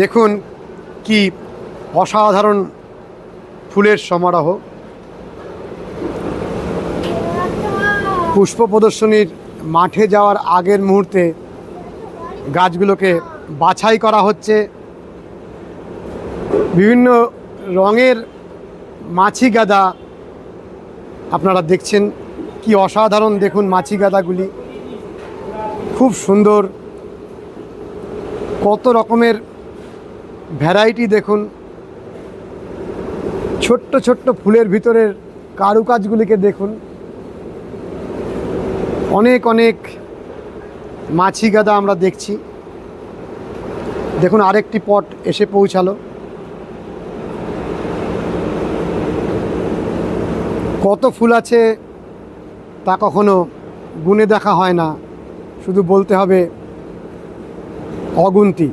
দেখুন কি অসাধারণ ফুলের সমারোহ। পুষ্প প্রদর্শনীর মাঠে যাওয়ার আগের মুহূর্তে গাছগুলোকে বাছাই করা হচ্ছে। বিভিন্ন রঙের মাছি গাদা আপনারা দেখছেন কি অসাধারণ দেখুন মাছি গাদাগুলি। খুব সুন্দর, কত রকমের ভ্যারাইটি দেখুন। ছোট্ট ছোট্ট ফুলের ভিতরের কারুকাজগুলিকে দেখুন। অনেক অনেক মাছি গাদা আমরা দেখছি। দেখুন, আরেকটি পট এসে পৌঁছালো। কত ফুল আছে তা কখনো গুনে দেখা হয় না। শুধু বলতে হবে, অগুন্তি।